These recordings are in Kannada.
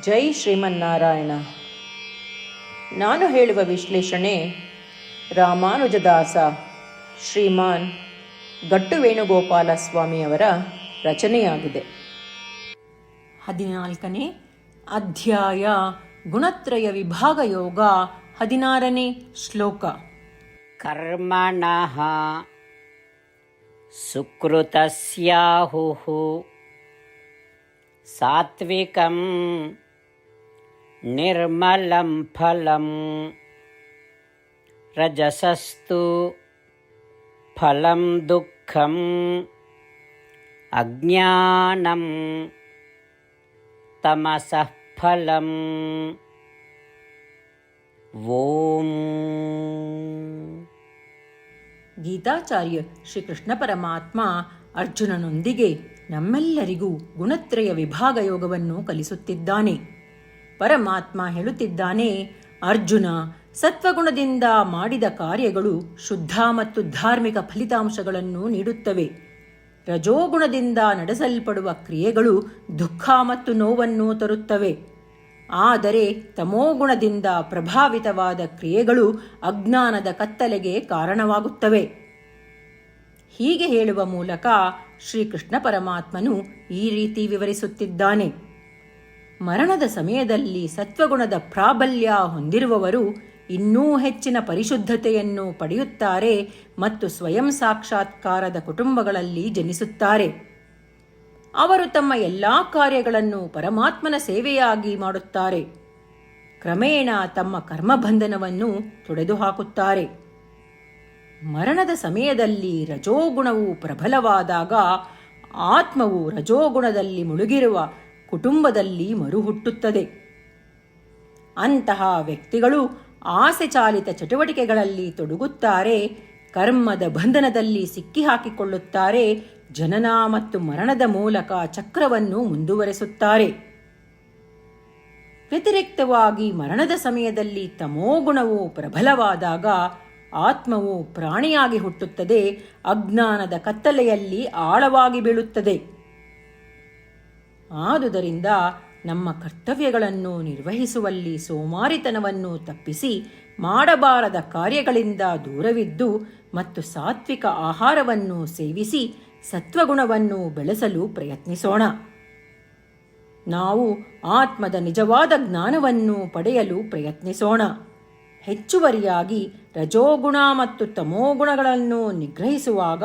ಜೈ ಶ್ರೀಮನ್ನಾರಾಯಣ. ನಾನು ಹೇಳುವ ವಿಶ್ಲೇಷಣೆ ರಾಮಾನುಜದಾಸ ಶ್ರೀಮಾನ್ ಗಟ್ಟು ವೇಣುಗೋಪಾಲ ಸ್ವಾಮಿಯವರ ರಚನೆಯಾಗಿದೆ. ಹದಿನಾಲ್ಕನೇ ಅಧ್ಯಾಯ ಗುಣತ್ರಯ ವಿಭಾಗ ಯೋಗ ಹದಿನಾರನೇ ಶ್ಲೋಕ. ಕರ್ಮಣ ಸುಕೃತಸ್ಯಾಹುಹು ಸಾತ್ವಿಕಂ निर्मलं फलं रजसस्तु फलं दुःखम् अज्ञानं तमसः फलम् ॐ ಗೀತಾಚಾರ್ಯ ಶ್ರೀಕೃಷ್ಣ ಪರಮಾತ್ಮ ಅರ್ಜುನನೊಂದಿಗೆ ನಮ್ಮೆಲ್ಲರಿಗೂ ಗುಣತ್ರಯ ವಿಭಾಗ ಯೋಗವನ್ನು ಕಲಿಸುತ್ತಿದ್ದಾನೆ ಪರಮಾತ್ಮ ಹೇಳುತ್ತಿದ್ದಾನೆ, ಅರ್ಜುನ, ಸತ್ವಗುಣದಿಂದ ಮಾಡಿದ ಕಾರ್ಯಗಳು ಶುದ್ಧ ಮತ್ತು ಧಾರ್ಮಿಕ ಫಲಿತಾಂಶಗಳನ್ನು ನೀಡುತ್ತವೆ. ರಜೋಗುಣದಿಂದ ನಡೆಸಲ್ಪಡುವ ಕ್ರಿಯೆಗಳು ದುಃಖ ಮತ್ತು ನೋವನ್ನು ತರುತ್ತವೆ. ಆದರೆ ತಮೋಗುಣದಿಂದ ಪ್ರಭಾವಿತವಾದ ಕ್ರಿಯೆಗಳು ಅಜ್ಞಾನದ ಕತ್ತಲೆಗೆ ಕಾರಣವಾಗುತ್ತವೆ. ಹೀಗೆ ಹೇಳುವ ಮೂಲಕ ಶ್ರೀಕೃಷ್ಣ ಪರಮಾತ್ಮನು ಈ ರೀತಿ ವಿವರಿಸುತ್ತಿದ್ದಾನೆ. ಮರಣದ ಸಮಯದಲ್ಲಿ ಸತ್ವಗುಣದ ಪ್ರಾಬಲ್ಯ ಹೊಂದಿರುವವರು ಇನ್ನೂ ಹೆಚ್ಚಿನ ಪರಿಶುದ್ಧತೆಯನ್ನು ಪಡೆಯುತ್ತಾರೆ ಮತ್ತು ಸ್ವಯಂ ಸಾಕ್ಷಾತ್ಕಾರದ ಕುಟುಂಬಗಳಲ್ಲಿ ಜನಿಸುತ್ತಾರೆ. ಅವರು ತಮ್ಮ ಎಲ್ಲಾ ಕಾರ್ಯಗಳನ್ನು ಪರಮಾತ್ಮನ ಸೇವೆಯಾಗಿ ಮಾಡುತ್ತಾರೆ. ಕ್ರಮೇಣ ತಮ್ಮ ಕರ್ಮಬಂಧನವನ್ನು ತೊಡೆದುಹಾಕುತ್ತಾರೆ. ಮರಣದ ಸಮಯದಲ್ಲಿ ರಜೋಗುಣವು ಪ್ರಬಲವಾದಾಗ ಆತ್ಮವು ರಜೋಗುಣದಲ್ಲಿ ಮುಳುಗಿರುವ ಕುಟುಂಬದಲ್ಲಿ ಮರುಹುಟ್ಟುತ್ತದೆ. ಅಂತಹ ವ್ಯಕ್ತಿಗಳು ಆಸೆ ಚಾಲಿತ ಚಟುವಟಿಕೆಗಳಲ್ಲಿ ತೊಡಗುತ್ತಾರೆ, ಕರ್ಮದ ಬಂಧನದಲ್ಲಿ ಸಿಕ್ಕಿಹಾಕಿಕೊಳ್ಳುತ್ತಾರೆ, ಜನನ ಮತ್ತು ಮರಣದ ಮೂಲಕ ಚಕ್ರವನ್ನು ಮುಂದುವರೆಸುತ್ತಾರೆ. ವ್ಯತಿರಿಕ್ತವಾಗಿ ಮರಣದ ಸಮಯದಲ್ಲಿ ತಮೋಗುಣವು ಪ್ರಬಲವಾದಾಗ ಆತ್ಮವು ಪ್ರಾಣಿಯಾಗಿ ಹುಟ್ಟುತ್ತದೆ, ಅಜ್ಞಾನದ ಕತ್ತಲೆಯಲ್ಲಿ ಆಳವಾಗಿ ಬೀಳುತ್ತದೆ. ಆದುದರಿಂದ ನಮ್ಮ ಕರ್ತವ್ಯಗಳನ್ನು ನಿರ್ವಹಿಸುವಲ್ಲಿ ಸೋಮಾರಿತನವನ್ನು ತಪ್ಪಿಸಿ ಮಾಡಬಾರದ ಕಾರ್ಯಗಳಿಂದ ದೂರವಿದ್ದು ಮತ್ತು ಸಾತ್ವಿಕ ಆಹಾರವನ್ನು ಸೇವಿಸಿ ಸತ್ವಗುಣವನ್ನು ಬೆಳೆಸಲು ಪ್ರಯತ್ನಿಸೋಣ. ನಾವು ಆತ್ಮದ ನಿಜವಾದ ಜ್ಞಾನವನ್ನು ಪಡೆಯಲು ಪ್ರಯತ್ನಿಸೋಣ. ಹೆಚ್ಚುವರಿಯಾಗಿ ರಜೋಗುಣ ಮತ್ತು ತಮೋಗುಣಗಳನ್ನು ನಿಗ್ರಹಿಸುವಾಗ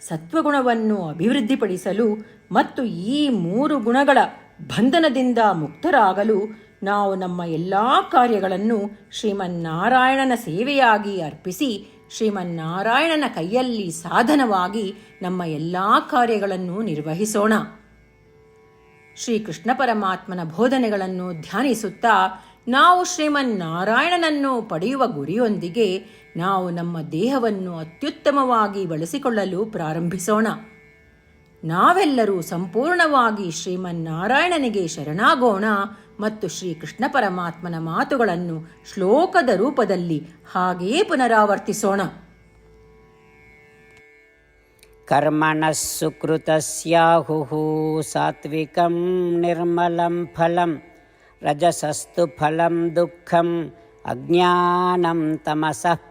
ಸತ್ವಗುಣವನ್ನು ಅಭಿವೃದ್ಧಿಪಡಿಸಲು ಮತ್ತು ಈ ಮೂರು ಗುಣಗಳ ಬಂಧನದಿಂದ ಮುಕ್ತರಾಗಲು ನಾವು ನಮ್ಮ ಎಲ್ಲ ಕಾರ್ಯಗಳನ್ನು ಶ್ರೀಮನ್ನಾರಾಯಣನ ಸೇವೆಯಾಗಿ ಅರ್ಪಿಸಿ ಶ್ರೀಮನ್ನಾರಾಯಣನ ಕೈಯಲ್ಲಿ ಸಾಧನವಾಗಿ ನಮ್ಮ ಎಲ್ಲ ಕಾರ್ಯಗಳನ್ನು ನಿರ್ವಹಿಸೋಣ. ಶ್ರೀಕೃಷ್ಣ ಪರಮಾತ್ಮನ ಬೋಧನೆಗಳನ್ನು ಧ್ಯಾನಿಸುತ್ತಾ ನಾವು ಶ್ರೀಮನ್ನಾರಾಯಣನನ್ನು ಪಡೆಯುವ ಗುರಿಯೊಂದಿಗೆ ನಾವು ನಮ್ಮ ದೇಹವನ್ನು ಅತ್ಯುತ್ತಮವಾಗಿ ಬಳಸಿಕೊಳ್ಳಲು ಪ್ರಾರಂಭಿಸೋಣ. ನಾವೆಲ್ಲರೂ ಸಂಪೂರ್ಣವಾಗಿ ಶ್ರೀಮನ್ನಾರಾಯಣನಿಗೆ ಶರಣಾಗೋಣ ಮತ್ತು ಶ್ರೀಕೃಷ್ಣ ಪರಮಾತ್ಮನ ಮಾತುಗಳನ್ನು ಶ್ಲೋಕದ ರೂಪದಲ್ಲಿ ಹಾಗೆಯೇ ಪುನರಾವರ್ತಿಸೋಣ. ಕರ್ಮಣಸ್ಸುಕೃತಸ್ಯಾಹು ಸಾತ್ವಿಕಂ ನಿರ್ಮಲಂ ಫಲಂ ರಜಸಸ್ತು ಫಲಂ ದುಃಖಂ ಅಜ್ಞಾನಂ ತಮಸಃ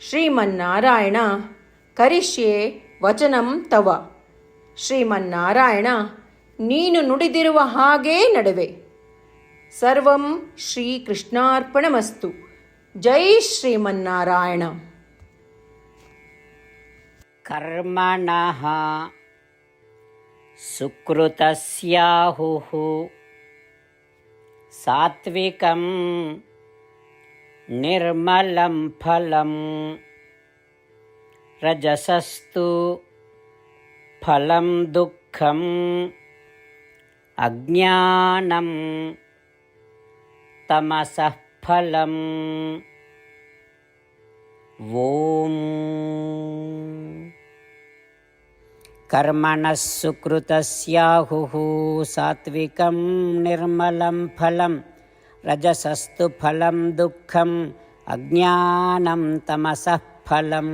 ಶ್ರೀಮನ್ನಾರಾಯಣ ಕರಿಷ್ಯೇ ವಚನಂ ತವ. ಶ್ರೀಮನ್ನಾರಾಯಣ, ನೀನು ನುಡಿದಿರುವ ಹಾಗೇ ನಡುವೆ. ಸರ್ವಂ ಶ್ರೀಕೃಷ್ಣಾರ್ಪಣಮಸ್ತು. ಜೈ ಶ್ರೀಮನ್ನಾರಾಯಣ. ಕರ್ಮಣಃ ಸುಕೃತಸ್ಯಾಹುಹು. ಸಾತ್ವಿಕಂ निर्मलं फलं। रजसस्तु फलं दुःखम्। अज्ञानं तमसः फलम्। ॐ कर्मणः सुकृतस्याहुः सात्विकं निर्मलं फलं रजसस्तु फलं दुःखम् अज्ञानं तमसः फलम्